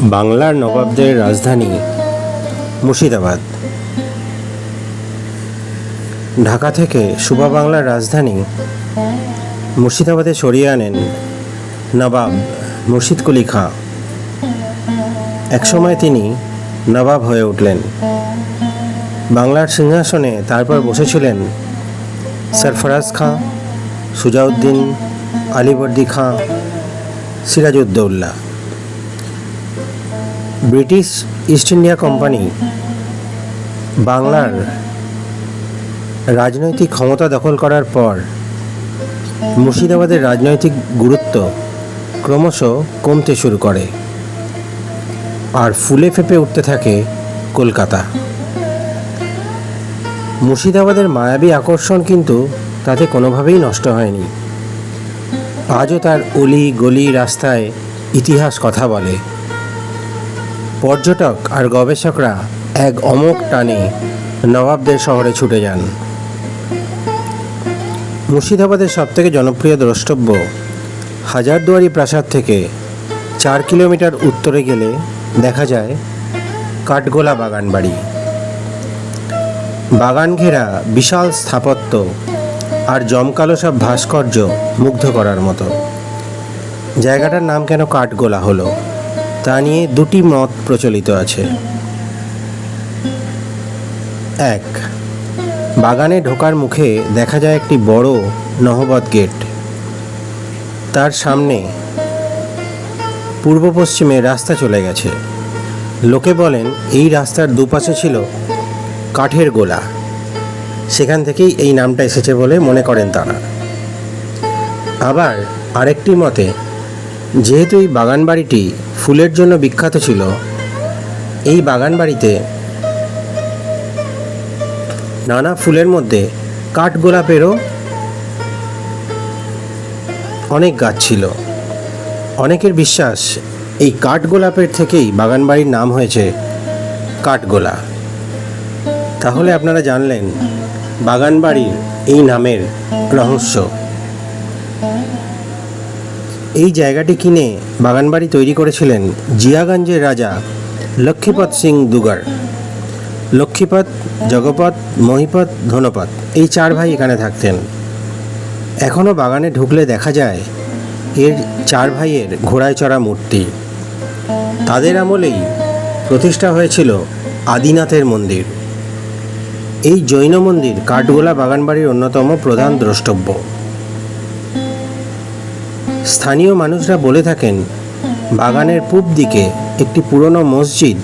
বাংলার নবাবদের রাজধানী মুর্শিদাবাদ। ঢাকা থেকে সুবা বাংলার রাজধানী মুর্শিদাবাদে সরিয়ে আনেন নবাব মুর্শিদ কুলি খাঁ। একসময় তিনি নবাব হয়ে উঠলেন। বাংলার সিংহাসনে তারপর বসেছিলেন Sarfaraz Khan, Shujauddin Alivardi Khan Sirajuddaulah British East India Company বাংলার রাজনৈতিক ক্ষমতা দখল করার পর মুর্শিদাবাদের রাজনৈতিক গুরুত্ব ক্রমশ কমতে শুরু করে আর ফুলে ফেপে উঠতে থাকে কলকাতা। মুর্শিদাবাদের মায়াবী আকর্ষণ কিন্তু তাতে কোনোভাবেই নষ্ট হয়নি। আজও তার অলি গলি রাস্তায় ইতিহাস কথা বলে। পর্যটক আর গবেষকরা এক অমোক টানে নবাবদের শহরে ছুটে যান। মুর্শিদাবাদের সবথেকে জনপ্রিয় দ্রষ্টব্য হাজারদুয়ারি প্রাসাদ থেকে চার কিলোমিটার উত্তরে গেলে দেখা যায় কাঠগোলা বাগান বাড়ি। বাগান ঘেরা বিশাল স্থাপত্য আর জমকালো সব ভাস্কর্য মুগ্ধ করার মতো। জায়গাটার নাম কেন কাঠগোলা হলো? তা নিয়ে দুটি মত প্রচলিত আছে। এক, বাগানে ঢোকার মুখে দেখা যায় একটি বড় নহবত গেট। তার সামনে পূর্ব পশ্চিমে রাস্তা চলে গেছে। লোকে বলেন, এই রাস্তার দুপাশে ছিল কাঠের গোলা। সেখান থেকেই এই নামটা এসেছে বলে মনে করেন তারা। আবার আরেকটি মতে যেহেতু এই বাগান বাড়িটি ফুলের জন্য বিখ্যাত ছিল, এই বাগান বাড়িতে নানা ফুলের মধ্যে কাঠগোলাপেরও অনেক গাছ ছিল। অনেকের বিশ্বাস এই কাঠগোলাপের থেকেই বাগান বাড়ির নাম হয়েছে কাঠগোলা। তাহলে আপনারা জানলেন বাগান বাড়ির এই নামের রহস্য। এই জায়গাটি কিনে বাগানবাড়ি তৈরি করেছিলেন জিয়াগঞ্জের রাজা লক্ষ্মীপদ সিং দুগার। লক্ষ্মীপদ, জগপদ, মহিপদ, ধনপদ এই চার ভাই এখানে থাকতেন। এখনও বাগানে ঢুকলে দেখা যায় এর চার ভাইয়ের ঘোড়ায় চড়া মূর্তি। তাদের আমলেই প্রতিষ্ঠা হয়েছিল আদিনাথের মন্দির। এই জৈন মন্দির কাঠগোলা বাগানবাড়ির অন্যতম প্রধান দ্রষ্টব্য। স্থানীয় মানুষরা বলে থাকেন, বাগানের পূব দিকে একটি পুরনো মসজিদ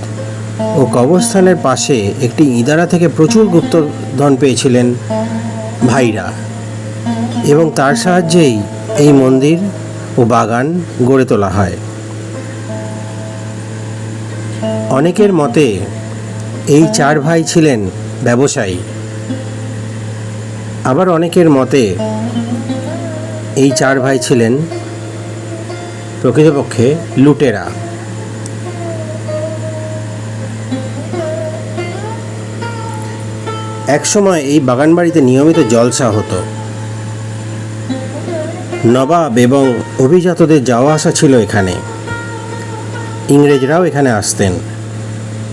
ও কবরস্থানের পাশে একটি ইদারা থেকে প্রচুর গুপ্তধন পেয়েছিলেন ভাইরা এবং তার সাহায্যেই এই মন্দির ও বাগান গড়ে তোলা হয়। অনেকের মতে, এই চার ভাই ছিলেন ব্যবসায়ী। আবার অনেকের মতে, এই চার ভাই ছিলেন প্রকৃতপক্ষে লুটেরা। একসময় এই বাগানবাড়িতে নিয়মিত জলসা হতো। নবাব এবং অভিজাতদের যাওয়া আসা ছিল এখানে। ইংরেজরাও এখানে আসতেন।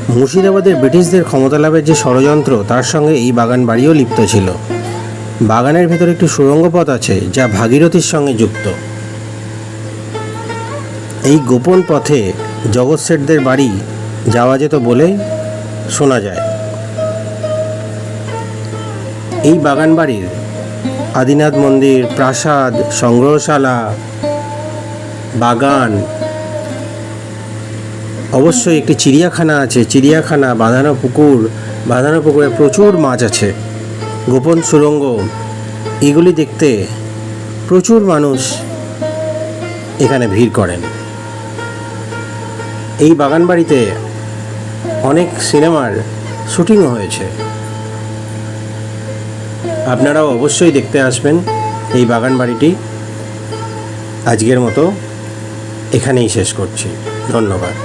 মুর্শিদাবাদের ব্রিটিশদের ক্ষমতা লাভের যে ষড়যন্ত্র, তার সঙ্গে এই বাগান বাড়িও লিপ্ত ছিল। বাগানের ভেতরে একটি সুড়ঙ্গ পথ আছে, যা ভাগীরথীর সঙ্গে যুক্ত। এই গোপন পথে জগৎ বাড়ি যাওয়া যেত বলে শোনা যায়। এই বাগান বাড়ির আদিনাথ মন্দির, প্রাসাদ, সংগ্রহশালা, বাগান, অবশ্যই একটি চিড়িয়াখানা আছে। চিড়িয়াখানা, বাঁধানো পুকুর, বাঁধানো পুকুরে প্রচুর মাছ আছে। গোপন সুড়ঙ্গ এগুলি দেখতে প্রচুর মানুষ এখানে ভিড় করেন। এই বাগান বাড়িতে অনেক সিনেমার শুটিংও হয়েছে। আপনারাও অবশ্যই দেখতে আসবেন এই বাগান বাড়িটি আজকের মতো এখানেই শেষ করছি। ধন্যবাদ।